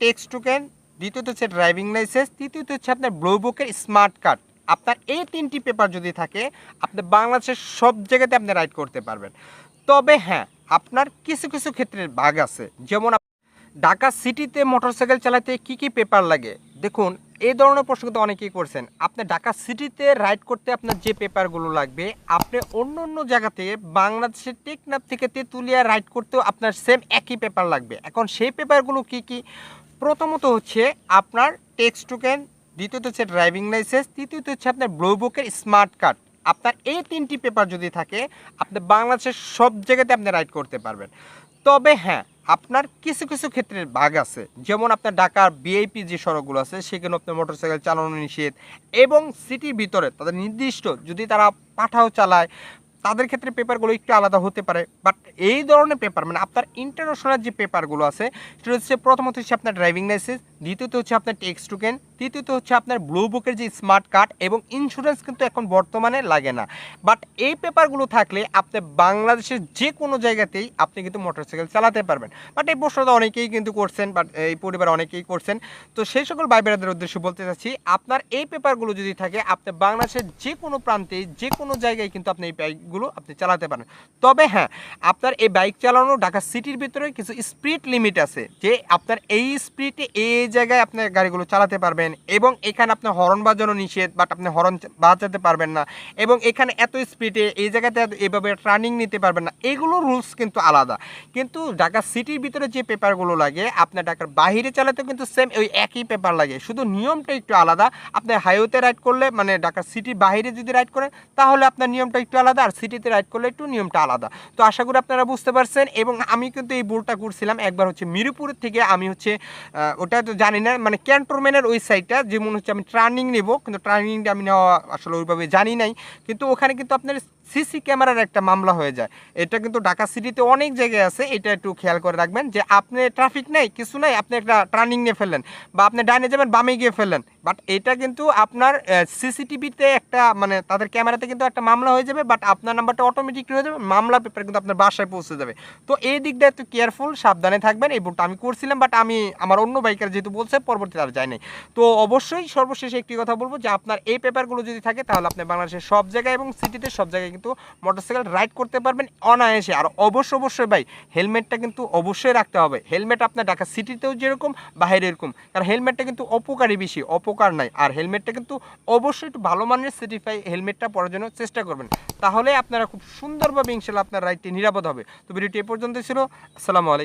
Text token দ্বিতীয়ত হচ্ছে driving licence, তৃতীয়ত হচ্ছে আপনার ব্লু বুকের স্মার্ট কার্ড। আপনার এই তিনটি পেপার যদি থাকে, আপনি বাংলাদেশের সব জায়গাতে আপনি রাইড করতে পারবেন। তবে হ্যাঁ আপনার কিছু কিছু ক্ষেত্রে ভাগ আছে। যেমন ঢাকা সিটিতে মোটরসাইকেল চালাতে কি কি পেপার লাগে? দেখুন, এই ধরনের প্রশ্ন কিন্তু অনেকেই করছেন। আপনি ঢাকা সিটিতে রাইড করতে আপনার যে পেপারগুলো লাগবে, আপনি অন্য অন্য জায়গা থেকে বাংলাদেশের টেকনাফ থেকে তেঁতুলিয়া রাইড করতেও আপনার সেম একই পেপার লাগবে। এখন সেই পেপারগুলো কি কি প্রথমত হচ্ছে আপনার টেক্সট টোকেন দ্বিতীয়ত হচ্ছে ড্রাইভিং লাইসেন্স তৃতীয়ত হচ্ছে আপনার ব্লু বুকের স্মার্ট কার্ড আপনার এই তিনটি পেপার যদি থাকে, আপনি বাংলাদেশের সব জায়গাতে আপনি রাইড করতে পারবেন। তবে হ্যাঁ আপনার কিছু কিছু ক্ষেত্রে ভাগ আছে। যেমন আপনার ঢাকার বিআইপি যে সড়কগুলো আছে, সেখানে আপনার মোটরসাইকেল চালানো নিষেধ এবং সিটির ভিতরে তাদের নির্দিষ্ট যদি তারা পাঠাও চালায় তাদের ক্ষেত্রে পেপারগুলো একটু আলাদা হতে পারে বাট এই ধরনের পেপার মানে আপনার ইন্টারন্যাশনাল যে পেপারগুলো আছে, সেটা হচ্ছে প্রথমত হচ্ছে আপনার ড্রাইভিং লাইসেন্স দ্বিতীয়ত হচ্ছে আপনার টেক্সট টোকেন। তৃতীয়ত হচ্ছে আপনার ব্লু বুকের যে স্মার্ট কার্ড এবং ইন্স্যুরেন্স কিন্তু এখন বর্তমানে লাগে না। বাট এই পেপারগুলো থাকলে আপনি বাংলাদেশের যে কোনো জায়গাতেই আপনি কিন্তু মোটরসাইকেল চালাতে পারবেন। বাট এই প্রশ্নটা অনেকেই কিন্তু করছেন, বাট এই পরিবার অনেকেই করছেন। তো সেই সকল ভাই বোনেদের উদ্দেশ্যে বলতে চাচ্ছি, আপনার এই পেপারগুলো যদি থাকে, আপনি বাংলাদেশের যে কোনো প্রান্তে যে কোনো জায়গায় কিন্তু আপনি এই বাইকগুলো আপনি চালাতে পারেন। তবে হ্যাঁ আপনার এই বাইক চালানো ঢাকা সিটির ভিতরে কিছু স্পিড লিমিট আছে, যে আপনার এই স্পিডে এই জায়গায় আপনি গাড়িগুলো চালাতে পারবেন এবং এখানে আপনি হর্ন বাজানো নিষেধ বাট আপনি হর্ন বাজাতে পারবেন না। এবং এখানে এত স্পিডে এই জায়গাতে এভাবে টার্নিং নিতে পারবেন না। এগুলো রুলস কিন্তু আলাদা। কিন্তু ঢাকা সিটির ভিতরে যে পেপারগুলো লাগে আপনার ঢাকার বাইরে চালাতেও কিন্তু সেম ওই একই পেপার লাগে। শুধু নিয়মটা একটু আলাদা। আপনি হাইওয়েতে রাইড করলে মানে ঢাকা সিটির বাইরে যদি রাইড করেন, তাহলে আপনার নিয়মটা একটু আলাদা, আর সিটিতে রাইড করলে একটু নিয়মটা আলাদা। তো আশা করি আপনারা বুঝতে পারছেন, এবং আমি কিন্তু এই ভুলটা করছিলাম। একবার হচ্ছে মিরপুরের থেকে আমি হচ্ছে ওটা তো জানি না মানে ক্যান্টনমেন্টের ওই সাইডটা যেমন হচ্ছে আমি ট্রার্নিং নেব, কিন্তু ট্রার্নিংটা আমি নেওয়া আসলে ওইভাবে জানি নাই। কিন্তু ওখানে কিন্তু আপনার সিসি ক্যামেরার একটা মামলা হয়ে যায়। এটা কিন্তু ঢাকা সিটিতে অনেক জায়গায় আছে, এটা একটু খেয়াল করে রাখবেন যে আপনি ট্রাফিক নেই, কিছু নাই, আপনি একটা টার্নিং নিয়ে ফেললেন বা আপনি ডাইনে যাবেন, বামে গিয়ে ফেললেন। বাট এটা কিন্তু আপনার সিসিটিভিতে একটা মানে তাদের ক্যামেরাতে কিন্তু একটা মামলা হয়ে যাবে, বাট আপনার নাম্বারটা অটোমেটিক হয়ে যাবে, মামলা পেপার কিন্তু আপনার বাসায় পৌঁছে যাবে। তো এই দিকটা একটু কেয়ারফুল সাবধানে থাকবেন, এই বুকটা আমি করছিলাম, বাট আমি আমার অন্য বাইকার যেহেতু বলছে, পরবর্তীতে আর যায়নি তো অবশ্যই সর্বশেষে একটি কথা বলব যে আপনার এই পেপারগুলো যদি থাকে, তাহলে আপনি বাংলাদেশের সব জায়গায় এবং সিটিতে সব জায়গায় কিন্তু মোটরসাইকেল রাইড করতে পারবেন অনায়াসে। আর অবশ্য, অবশ্যই ভাই, হেলমেটটা কিন্তু অবশ্যই রাখতে হবে। হেলমেট আপনার ঢাকা সিটিতেও যেরকম, বাইরে এরকম। কারণ হেলমেটটা কিন্তু অপকারী বেশি, অপকার নাই। আর হেলমেটটা কিন্তু অবশ্যই একটু ভালো মানের সিটিফাই হেলমেটটা পরার জন্য চেষ্টা করবেন। তাহলে আপনারা খুব সুন্দরভাবে ইনশাল্লাহ আপনার রাইডটি নিরাপদ হবে। তো ভিডিওটি এ পর্যন্ত ছিল। আসসালামু আলাইকুম।